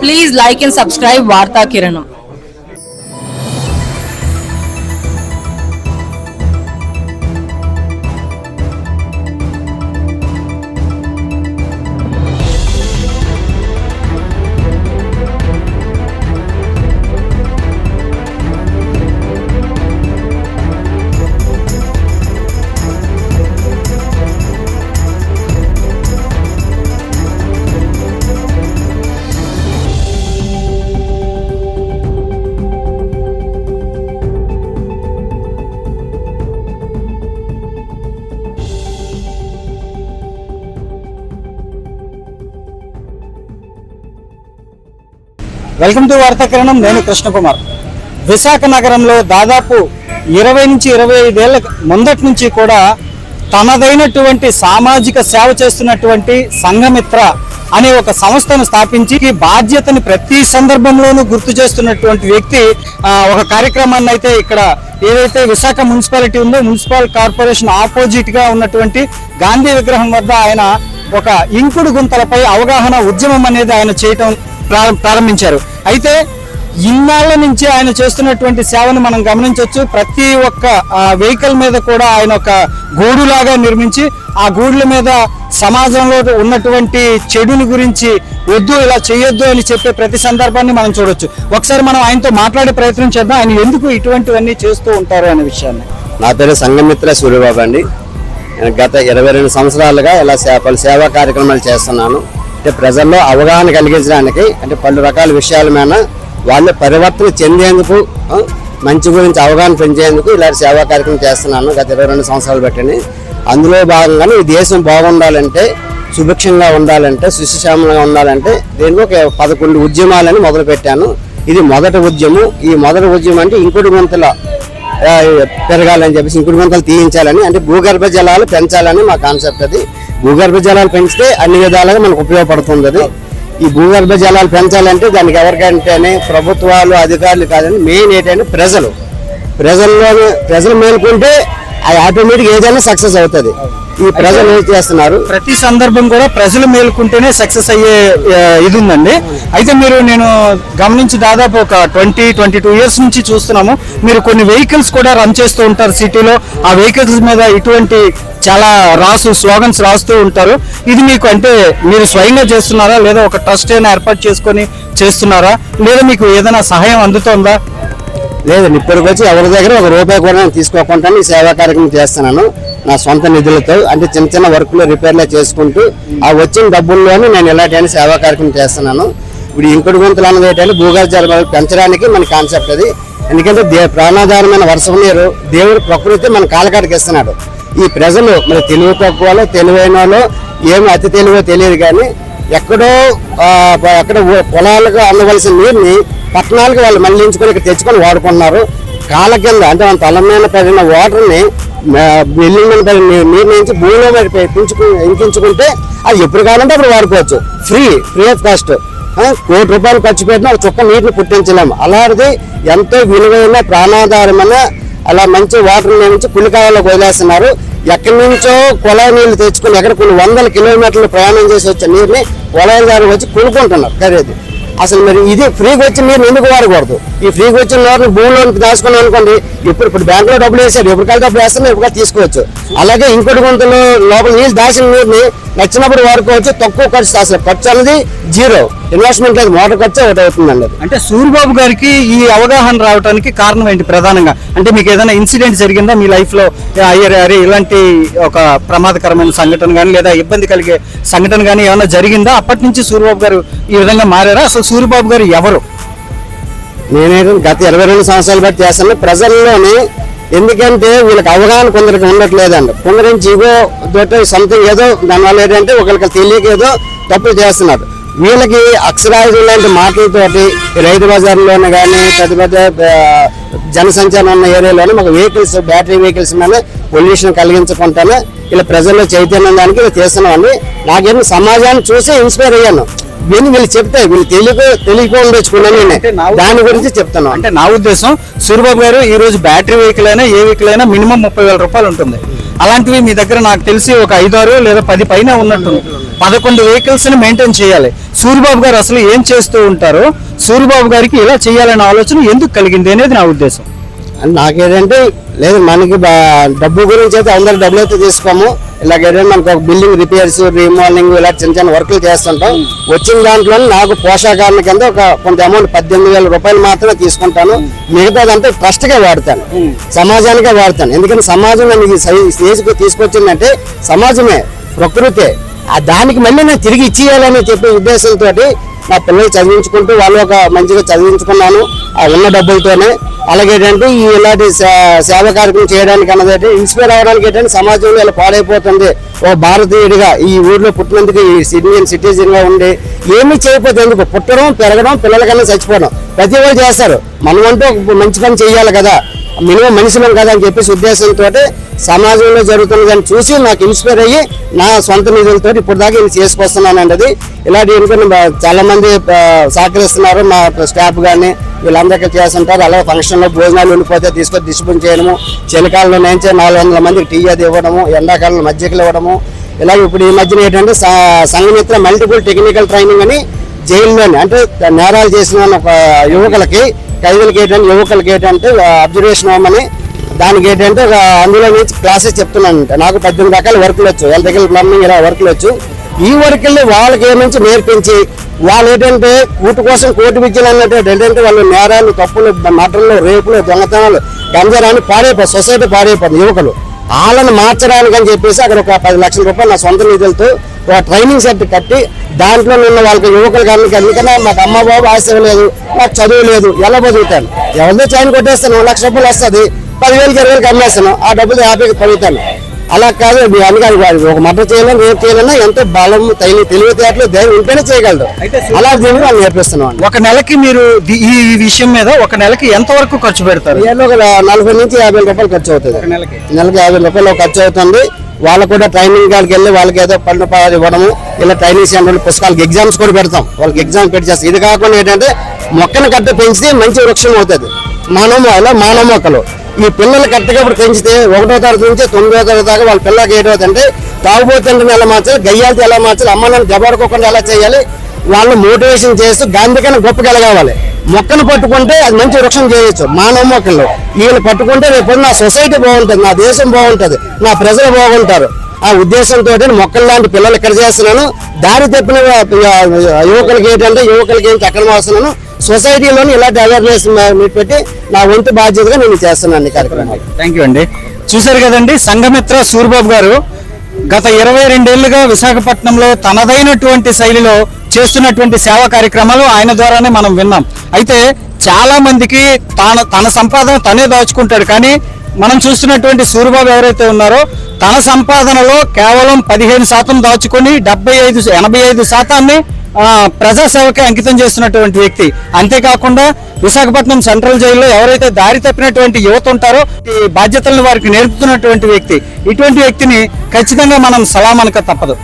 Please like and subscribe वार्ता किरण welcome to వార్తాకిరణం. నేను కృష్ణకుమార్. విశాఖ నగరంలో దాదాపు ఇరవై నుంచి ఇరవై ఐదేళ్ళ ముందటి నుంచి కూడా తనదైనటువంటి సామాజిక సేవ చేస్తున్నటువంటి సంఘమిత్ర అనే ఒక సంస్థను స్థాపించి ఈ బాధ్యతని ప్రతి సందర్భంలోనూ గుర్తు చేస్తున్నటువంటి వ్యక్తి ఒక కార్యక్రమాన్ని అయితే ఇక్కడ ఏదైతే విశాఖ మున్సిపాలిటీ ఉందో మున్సిపల్ కార్పొరేషన్ ఆపోజిట్గా ఉన్నటువంటి గాంధీ విగ్రహం వద్ద ఆయన ఒక ఇంకుడు గుంతలపై అవగాహన ఉద్యమం అనేది ఆయన చేయటం ప్రారంభించారు. అయితే ఇన్నాళ్ళ నుంచి ఆయన చేస్తున్నటువంటి సేవను మనం గమనించవచ్చు ప్రతి ఒక్క వెహికల్ మీద కూడా ఆయన ఒక గూడులాగా నిర్మించి ఆ గూడుల మీద సమాజంలో ఉన్నటువంటి చెడుని గురించి వద్దు ఇలా చేయొద్దు అని చెప్పే ప్రతి సందర్భాన్ని మనం చూడొచ్చు. ఒకసారి మనం ఆయనతో మాట్లాడే ప్రయత్నం చేద్దాం. ఆయన ఎందుకు ఇటువంటివన్నీ చేస్తూ ఉంటారు అనే విషయాన్ని. నా పేరు సంఘమిత్ర సూర్యబాబు అండి. గత ఇరవై రెండు సంవత్సరాలుగా ఇలా పలు సేవా కార్యక్రమాలు చేస్తున్నాను. అంటే ప్రజల్లో అవగాహన కలిగించడానికి అంటే పలు రకాల విషయాల మీద వాళ్ళు పరివర్తన చెందేందుకు మంచి గురించి అవగాహన పెంచేందుకు ఇలాంటి సేవా కార్యక్రమం చేస్తున్నాను గత ఇరవై రెండు సంవత్సరాలు పెట్టని అందులో భాగంగానే ఈ దేశం బాగుండాలంటే సుభిక్షంగా ఉండాలంటే సుశిశామలంగా ఉండాలంటే దీనికి ఒక పదకొండు ఉద్యమాలని మొదలు పెట్టాను ఇది మొదటి ఉద్యమం. ఈ మొదటి ఉద్యమం అంటే ఇంకుడు గుంతల పెరగాలని చెప్పేసి ఇంకుడు గుంతలు తీయించాలని అంటే భూగర్భ జలాలు పెంచాలని మా కాన్సెప్ట్ అది. భూగర్భ జలాలు పెంచితే అన్ని విధాలుగా మనకు ఉపయోగపడుతుంది అది. ఈ భూగర్భ జలాలు పెంచాలంటే దానికి ఎవరికంటేనే ప్రభుత్వాలు అధికారులు కాదని మెయిన్ ఏంటంటే ప్రజలు. ప్రజల్లోనే ప్రజలు మేలుకుంటే అది ఆటోమేటిక్ ఏదైనా సక్సెస్ అవుతుంది. ఈ ప్రజలు ఏం చేస్తున్నారు? ప్రతి సందర్భం కూడా ప్రజలు మేలుకుంటేనే సక్సెస్ అయ్యే ఇది ఉందండి అయితే మీరు నేను గమనించి దాదాపు ఒక ట్వంటీ ట్వంటీ టూ ఇయర్స్ నుంచి చూస్తున్నాము. మీరు కొన్ని వెహికల్స్ కూడా రన్ చేస్తూ ఉంటారు సిటీలో. ఆ వెహికల్స్ మీద ఇటువంటి చాలా రాసు స్లోగన్స్ రాస్తూ ఉంటారు. ఇది మీకు అంటే మీరు స్వయంగా చేస్తున్నారా? లేదా ఒక ట్రస్ట్ అయినా ఏర్పాటు చేసుకొని చేస్తున్నారా? లేదా మీకు ఏదైనా సహాయం అందుతోందా? లేదండి ఇప్పటికి వచ్చి ఎవరి దగ్గర ఒక రూపాయి కూడా తీసుకోకుండా ఈ సేవా కార్యక్రమం చేస్తున్నాను. నా సొంత నిధులతో అంటే చిన్న చిన్న వర్క్లు రిపేర్లే చేసుకుంటూ ఆ వచ్చిన డబ్బుల్లోనే నేను ఇలాంటి సేవా కార్యక్రమం చేస్తున్నాను. ఇప్పుడు ఇంకుడు గుంతలు అన్నది ఏంటంటే భూగర్భ జలాలు పెంచడానికి మన కాన్సెప్ట్ అది. ఎందుకంటే దే ప్రాణాధారమైన వర్షం నీరు దేవుడు ప్రకృతి మన కాలకాడికి ఇస్తున్నాడు. ఈ ప్రజలు మరి తెలివి తక్కువలో తెలివైన వాళ్ళు ఏమి అతి తెలివో తెలియదు కానీ ఎక్కడో ఎక్కడ పొలాలకు అందవలసిన నీరుని పట్టణాలకు వాళ్ళు మళ్ళించుకొని ఇక్కడ తెచ్చుకొని వాడుకుంటున్నారు. కాళ్ళ కింద అంటే మన తల మీద పడిన వాటర్ని బిల్డింగ్ మీద పడిన నీరు నుంచి భూమిలో మీద పెంచుకు ఇంకించుకుంటే అది ఎప్పుడు కావాలంటే అప్పుడు వాడుకోవచ్చు. ఫ్రీ ఫ్రీ ఆఫ్ కాస్ట్ కోటి రూపాయలు ఖర్చు పెట్టినా ఒక చుక్క నీటిని పుట్టించలేము. అలాంటిది ఎంతో విలువైన ప్రాణాధారమైన అలా మంచి వాటర్ నుంచి పులికాయలకు వదిలేస్తున్నారు. ఎక్కడి నుంచో కుళాయి నీళ్ళు తెచ్చుకుని ఎక్కడ కొన్ని వందల కిలోమీటర్లు ప్రయాణం చేసి వచ్చే నీరుని కుళాయి దారి వచ్చి కొనుక్కుంటున్నారు. ఖరీదు అసలు మరి ఇది ఫ్రీగా వచ్చి నీరు ఎందుకు వాడకూడదు? ఈ ఫ్రీగా వచ్చిన నీరుని భూమిలోకి దాచుకున్నాం అనుకోండి ఇప్పుడు ఇప్పుడు బ్యాంకులో డబ్బులు వేసాడు ఎప్పుడు కలిసి డబ్బులు వేస్తాను ఎప్పుడు తీసుకోవచ్చు. అలాగే ఇంకోటి గుంతలు లోపల నీళ్ళు దాచిన నీరుని నచ్చినప్పుడు వాడుకోవచ్చు తక్కువ ఖర్చు అసలు ఖర్చు అనేది జీరో. ఇన్వెస్ట్మెంట్ లేదు మోటార్ ఖర్చు ఒకటి అవుతుందండి అంటే సూర్యబాబు గారికి ఈ అవగాహన రావడానికి కారణం ఏంటి ప్రధానంగా? అంటే మీకు ఏదైనా ఇన్సిడెంట్ జరిగిందా మీ లైఫ్లో? అయ్యరే అరే ఇలాంటి ఒక ప్రమాదకరమైన సంఘటన కానీ లేదా ఇబ్బంది కలిగే సంఘటన కానీ ఏమైనా జరిగిందా? అప్పటి నుంచి సూర్యబాబు గారు ఈ విధంగా మారారా? అసలు సూర్యబాబు గారు ఎవరు? నేనే గత ఇరవై రెండు సంవత్సరాలు బట్టి చేస్తాను. ప్రజల్లోని ఎందుకంటే వీళ్ళకి అవగాహన కొందరికి ఉండట్లేదండి. కొందరి నుంచి ఇగో తోటి సంథింగ్ ఏదో దానివల్ల ఏంటంటే ఒకరికి తెలియక ఏదో తప్పులు చేస్తున్నారు. వీళ్ళకి అక్షరాయుధం లాంటి మాటలతోటి రైతు బజార్లోనే కానీ పెద్ద పెద్ద జనసంచారం ఉన్న ఏరియాలోనే మాకు వెహికల్స్ బ్యాటరీ వెహికల్స్ మీద పొల్యూషన్ కలిగించకుండానే ఇలా ప్రజల్లో చైతన్యం దానికి ఇలా చేస్తున్నామండి నాకేమో సమాజాన్ని చూసి ఇన్స్పైర్ అయ్యాను. వీళ్ళు వీళ్ళు చెప్తే వీళ్ళు తెలియక తెలియకుండా దాని గురించి చెప్తున్నాను. అంటే నా ఉద్దేశం సూరిబాబు గారు ఈ రోజు బ్యాటరీ వెహికల్ అయినా ఏ వెహికల్ అయినా మినిమం ముప్పై వేల రూపాయలు ఉంటుంది. అలాంటివి మీ దగ్గర నాకు తెలిసి ఒక ఐదారు లేదా పది పైన ఉన్నట్టు పదకొండు వెహికల్స్ని మెయింటైన్ చేయాలి. సూరిబాబు గారు అసలు ఏం చేస్తూ ఉంటారో? సూరిబాబు గారికి ఇలా చేయాలనే ఆలోచన ఎందుకు కలిగింది అనేది నా ఉద్దేశం. అని నాకేంటంటే లేదు మనకి బా- డబ్బు గురించి అయితే అందరు డబ్బులు అయితే తీసుకోము. ఇలాగేంటంటే మనకు ఒక బిల్డింగ్ రిపేర్స్ రీమోడలింగ్ ఇలా చిన్న చిన్న వర్కులు చేస్తుంటాం. వచ్చిన దాంట్లో నాకు పోషాకారణ కింద ఒక కొంత అమౌంట్ పద్దెనిమిది వేల రూపాయలు మాత్రమే తీసుకుంటాను. మిగతాదంతా ట్రస్ట్గా వాడతాను. సమాజానికే వాడతాను. ఎందుకంటే సమాజం నన్ను ఈ స్టేజ్కి తీసుకొచ్చిందంటే సమాజమే ప్రకృతే. ఆ దానికి మళ్ళీ నేను తిరిగి ఇచ్చేయాలని చెప్పే ఉద్దేశంతో నా పిల్లలు చదివించుకుంటూ వాళ్ళు ఒక మంచిగా చదివించుకున్నాను. ఉన్న డబ్బులతోనే. అలాగే ఏంటంటే ఈ ఇలాంటి సేవ కార్యక్రమం చేయడానికి అన్నది ఇన్స్పైర్ అవ్వడానికి ఏంటంటే సమాజంలో ఇలా పాడైపోతుంది. ఓ భారతీయుడిగా ఈ ఊర్లో పుట్టినందుకు ఈ ఇండియన్ సిటిజన్ ఉండి ఏమీ చేయకపోతే ఎందుకు? పుట్టడం పెరగడం పిల్లలకన్నా చచ్చిపోవడం. ప్రతి ఒక్కరు చేస్తారు. మనమంటూ మంచి పని చేయాలి కదా. మినిమం మనుషులం కదా అని చెప్పేసి ఉద్దేశంతో సమాజంలో జరుగుతున్నదని చూసి నాకు ఇన్స్పైర్ అయ్యి నా సొంత నిధులతో ఇప్పుడు దాకా ఇది చేసుకొస్తున్నానండి అది ఇలాంటి ఎందుకంటే చాలా మంది సహకరిస్తున్నారు. మా స్టాఫ్ కానీ వీళ్ళందరికీ చేస్తుంటారు. అలాగే ఫంక్షన్లో భోజనాలు ఉండిపోతే తీసుకొని డిస్ట్రిబ్యూట్ చేయడము చలికాలంలో నేను నాలుగు వందల మందికి టీ అది ఇవ్వడము ఎండాకాలంలో మజ్జిగలు ఇవ్వడము. ఇలాగే ఇప్పుడు ఈ మధ్యన ఏంటంటే సంఘమిత్ర మల్టిపుల్ టెక్నికల్ ట్రైనింగ్ అని జైల్లోనే అంటే నేరాలు చేసిన యువకులకి ఖైదీలకి ఏంటంటే యువకులకి ఏంటంటే అబ్జర్వేషన్ అవ్వమని దానికి ఏంటంటే అందులో నుంచి క్లాసెస్ చెప్తున్నాను నాకు పద్దెనిమిది రకాల వర్కులు వచ్చు ఎలక్ట్రికల్ ప్లంబింగ్ ఇలా వర్కులు వచ్చు ఈ వర్కుల్ని వాళ్ళకి ఏమించి నేర్పించి వాళ్ళు ఏంటంటే కూటు కోసం కోటి విద్యలు అన్నట్టు ఏంటంటే వాళ్ళు నేరాలు తప్పులు మటన్లు రేపులు దొంగతనాలు గంజరాన్ని పాడైపోతుంది సొసైటీ పాడైపోతుంది యువకులు. వాళ్ళని మార్చడానికి అని చెప్పేసి అక్కడ ఒక పది లక్షల రూపాయలు నా సొంత నిధులతో ఒక ట్రైనింగ్ సెట్ కట్టి దాంట్లో ఉన్న వాళ్ళకి యువకులు కానీ ఎందుకంటే మాకు అమ్మ బాబు ఆశ లేదు నాకు చదువు లేదు ఎలా బతుకుతాను ఎవరిదో చైన్ కొట్టేస్తాను లక్ష రూపాయలు వస్తుంది పదివేలకి ఇరవై వేలకి అమ్మేస్తాను ఆ డబ్బులు యాభైకి పడుగుతాను. అలా కాదు మీ అన్నగారు ఒక మటర్ చేయాలని ఏం చేయాలన్నా ఎంతో బలం తగిలి తెలివితేటలు ధైర్యం ఉంటేనే చేయగలరు. అలా దీన్ని వాళ్ళు నేర్పిస్తున్నాం ఒక నెలకి మీరు ఈ విషయం మీద ఒక నెలకి ఎంత వరకు ఖర్చు పెడతారు? ఒక నలభై నుంచి యాభై రూపాయలు ఖర్చు అవుతుంది. నెలకు. యాభై రూపాయలు ఖర్చు అవుతుంది. వాళ్ళకు కూడా ట్రైనింగ్ కాడికి వెళ్ళి వాళ్ళకి ఏదో పన్ను ఇవ్వడము ఇలా ట్రైనింగ్ సెంటర్లు పుస్తకాలకి ఎగ్జామ్స్ కూడా పెడతాం. వాళ్ళకి ఎగ్జామ్ పెట్టి చేస్తాం ఇది కాకుండా ఏంటంటే మొక్కను కట్ట పెంచితే మంచి వృక్షం అవుతుంది. మానవ అలా మానవ మొక్కలు ఈ పిల్లలు కరెక్ట్గా ఇప్పుడు పెంచితే ఒకటో తరగతి నుంచి తొమ్మిదో తరగతి దాకా వాళ్ళ పిల్లలకి అంటే తాగుబోతుంటే ఎలా మార్చాలి గయ్యాలతో ఎలా మార్చాలి అమ్మ నన్ను దెబ్బడుకోకుండా ఎలా చేయాలి వాళ్ళు మోటివేషన్ చేస్తూ గాంధీ కన్నా గొప్పగా మొక్కను పట్టుకుంటే అది మంచి వృక్షం చేయొచ్చు. మానవ మొక్కలు వీళ్ళు పట్టుకుంటే రేపు నా సొసైటీ బాగుంటుంది నా దేశం బాగుంటుంది నా ప్రజలు బాగుంటారు. ఆ ఉద్దేశంతో మొక్కలు లాంటి పిల్లలు ఇక్కడ చేస్తున్నాను. దారి తప్పిన యువకులకి ఏంటంటే యువకులకి ఏంటి అక్కడ వస్తున్నాను. సొసైటీలోని ఇలాంటి అవేర్నెస్ పెట్టి నా వంతు బాధ్యతగా నేను చేస్తున్నాను ఈ కార్యక్రమాలు థ్యాంక్ యూ అండి. చూశారు కదండి సంఘమిత్ర సూర్బాబు గారు. గత ఇరవై రెండేళ్ళుగా విశాఖపట్నంలో తనదైనటువంటి శైలిలో చేస్తున్నటువంటి సేవా కార్యక్రమాలు ఆయన ద్వారానే మనం విన్నాం. అయితే చాలా మందికి తాను తన సంపాదన తనే దాచుకుంటాడు. కానీ మనం చూస్తున్నటువంటి సూర్యబాబు ఎవరైతే ఉన్నారో తన సంపాదనలో కేవలం పదిహేను శాతం దాచుకొని డెబ్బై ఐదు ఎనభై ఐదు శాతాన్ని ప్రజాసేవకి అంకితం చేస్తున్నటువంటి వ్యక్తి. అంతేకాకుండా విశాఖపట్నం సెంట్రల్ జైల్లో ఎవరైతే దారి తప్పినటువంటి యువత ఉంటారో ఈ బాధ్యతలను వారికి నేర్పుతున్నటువంటి వ్యక్తి. ఇటువంటి వ్యక్తిని ఖచ్చితంగా మనం సలామనక తప్పదు.